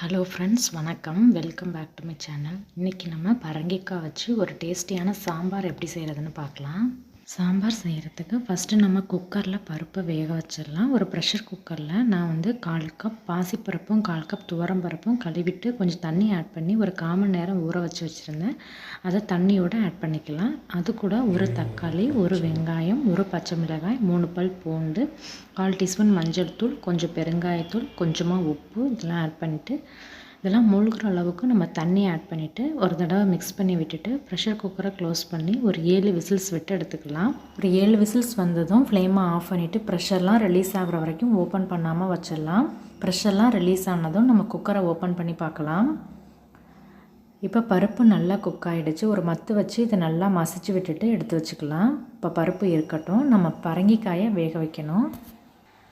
Hello friends வணக்கம். Welcome back to my channel இன்றைக்கி நம்ம பரங்கிக்காய் வச்சு ஒரு டேஸ்டியான சாம்பார் எப்படி செய்கிறதுன்னு பார்க்கலாம். சாம்பார் செய்கிறதுக்கு ஃபஸ்ட்டு நம்ம குக்கரில் பருப்பை வேக வச்சிடலாம். ஒரு ப்ரெஷர் குக்கரில் நான் வந்து கால் கப் பாசிப்பருப்பும் கால் கப் துவரம் பருப்பும் கழுவிட்டு கொஞ்சம் தண்ணி ஆட் பண்ணி ஒரு கால் மணி நேரம் ஊற வச்சு வச்சுருந்தேன். அதை தண்ணியோடு ஆட் பண்ணிக்கலாம். அது கூட ஒரு தக்காளி ஒரு வெங்காயம் ஒரு பச்சை மிளகாய் மூணு பல் பூண்டு கால் டீஸ்பூன் மஞ்சள் தூள் கொஞ்சம் பெருங்காயத்தூள் கொஞ்சமாக உப்பு இதெல்லாம் ஆட் பண்ணிவிட்டு இதெல்லாம் மூழ்கிற அளவுக்கு நம்ம தண்ணி ஆட் பண்ணிவிட்டு ஒரு தடவை மிக்ஸ் பண்ணி விட்டுட்டு ப்ரெஷர் குக்கரை க்ளோஸ் பண்ணி ஒரு ஏழு விசில்ஸ் விட்டு எடுத்துக்கலாம். ஒரு ஏழு விசில்ஸ் வந்ததும் ஃப்ளேமை ஆஃப் பண்ணிவிட்டு ப்ரெஷர்லாம் ரிலீஸ் ஆகிற வரைக்கும் ஓப்பன் பண்ணாமல் வச்சிடலாம். ப்ரெஷர்லாம் ரிலீஸ் ஆனதும் நம்ம குக்கரை ஓப்பன் பண்ணி பார்க்கலாம். இப்போ பருப்பு நல்லா குக் ஆகிடுச்சு ஒரு மத்து வச்சு இதை நல்லா மசிச்சு விட்டுட்டு எடுத்து வச்சுக்கலாம். இப்போ பருப்பு இருக்கட்டும். நம்ம பரங்கிக்காயை வேக வைக்கணும்.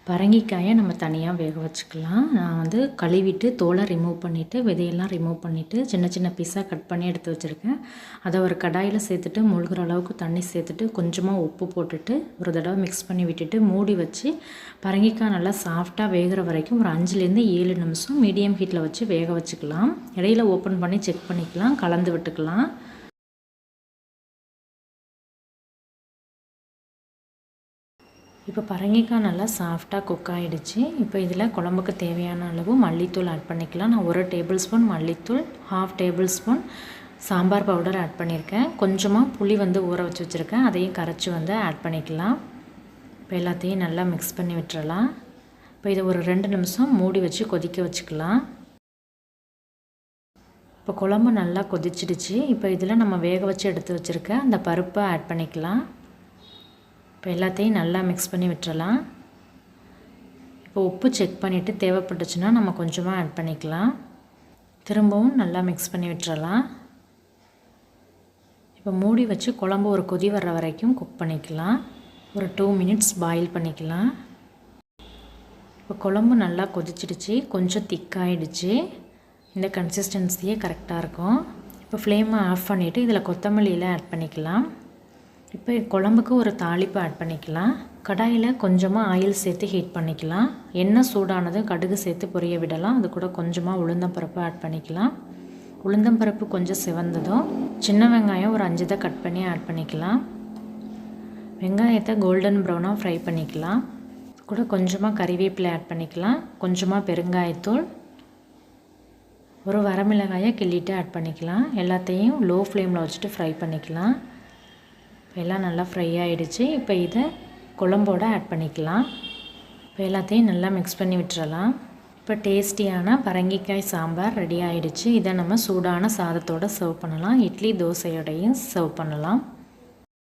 பரங்கிக்காயை நம்ம தனியாக வேக வச்சுக்கலாம். நான் வந்து கழுவிட்டு தோலை ரிமூவ் பண்ணிவிட்டு விதையெல்லாம் ரிமூவ் பண்ணிவிட்டு சின்ன சின்ன பீஸாக கட் பண்ணி எடுத்து வச்சுருக்கேன். அதை ஒரு கடாயில் சேர்த்துட்டு மூழ்கிற அளவுக்கு தண்ணி சேர்த்துட்டு கொஞ்சமாக உப்பு போட்டுட்டு ஒரு தடவை மிக்ஸ் பண்ணி விட்டுட்டு மூடி வச்சு பரங்கிக்காய் நல்லா சாஃப்டாக வேகிற வரைக்கும் ஒரு அஞ்சுலேருந்து ஏழு நிமிஷம் மீடியம் ஹீட்டில் வச்சு வேக வச்சுக்கலாம். இடையில ஓப்பன் பண்ணி செக் பண்ணிக்கலாம் கலந்து விட்டுக்கலாம். இப்போ பரங்கிக்காய் நல்லா சாஃப்டாக குக் ஆகிடுச்சு இப்போ இதில் குழம்புக்கு தேவையான அளவு மல்லித்தூள் ஆட் பண்ணிக்கலாம். நான் ஒரு டேபிள் ஸ்பூன் மல்லித்தூள் half tablespoon sambar powder add பண்ணியிருக்கேன். கொஞ்சமாக புளி வந்து ஊற வச்சு வச்சுருக்கேன். அதையும் கரைச்சி வந்து ஆட் பண்ணிக்கலாம். இப்போ எல்லாத்தையும் நல்லா மிக்ஸ் பண்ணி விட்டுறலாம். இப்போ இதை ஒரு ரெண்டு நிமிஷம் மூடி வச்சு கொதிக்க வச்சுக்கலாம். இப்போ குழம்பு நல்லா கொதிச்சிடுச்சு. இப்போ இதில் நம்ம வேக வச்சு எடுத்து வச்சுருக்க அந்த பருப்பை ஆட் பண்ணிக்கலாம். இப்போ எல்லாத்தையும் நல்லா மிக்ஸ் பண்ணி விட்டுறலாம். இப்போ உப்பு செக் பண்ணிவிட்டு தேவைப்பட்டுச்சுன்னா நம்ம கொஞ்சமாக ஆட் பண்ணிக்கலாம். திரும்பவும் நல்லா மிக்ஸ் பண்ணி விட்டுறலாம். இப்போ மூடி வச்சு குழம்பு ஒரு கொதி வர்ற வரைக்கும் குக் பண்ணிக்கலாம். ஒரு டூ மினிட்ஸ் பாயில் பண்ணிக்கலாம். இப்போ குழம்பு நல்லா கொதிச்சிடுச்சு கொஞ்சம் திக்காயிடுச்சு இந்த கன்சிஸ்டன்சியே கரெக்டாக இருக்கும். இப்போ ஃப்ளேமை ஆஃப் பண்ணிவிட்டு இதில் கொத்தமல்லியெலாம் ஆட் பண்ணிக்கலாம். இப்போ குழம்புக்கு ஒரு தாளிப்பு ஆட் பண்ணிக்கலாம். கடாயில் கொஞ்சமாக ஆயில் சேர்த்து ஹீட் பண்ணிக்கலாம். எண்ணெய் சூடானதும் கடுகு சேர்த்து பொரிய விடலாம். அது கூட கொஞ்சமாக உளுந்தம்பருப்பு ஆட் பண்ணிக்கலாம். உளுந்தம்பருப்பு கொஞ்சம் சிவந்ததும் சின்ன வெங்காயம் ஒரு அஞ்சு தான் கட் பண்ணி ஆட் பண்ணிக்கலாம். வெங்காயத்தை கோல்டன் ப்ரௌனாக ஃப்ரை பண்ணிக்கலாம். கூட கொஞ்சமாக கறிவேப்பிலை ஆட் பண்ணிக்கலாம். கொஞ்சமாக பெருங்காயத்தூள். ஒரு வரமிளகாயை கிள்ளிட்டு ஆட் பண்ணிக்கலாம். எல்லாத்தையும் லோ ஃப்ளேமில் வச்சுட்டு ஃப்ரை பண்ணிக்கலாம். எல்லாம் நல்லா ஃப்ரை ஆகிடுச்சு இப்போ இதை குழம்போடு ஆட் பண்ணிக்கலாம். இப்போ எல்லாத்தையும் நல்லா மிக்ஸ் பண்ணி விட்டுறலாம். இப்போ டேஸ்டியான பரங்கிக்காய் சாம்பார் ரெடி ஆகிடுச்சு இதை நம்ம சூடான சாதத்தோடு சர்வ் பண்ணலாம். இட்லி தோசையோடையும் சர்வ் பண்ணலாம்.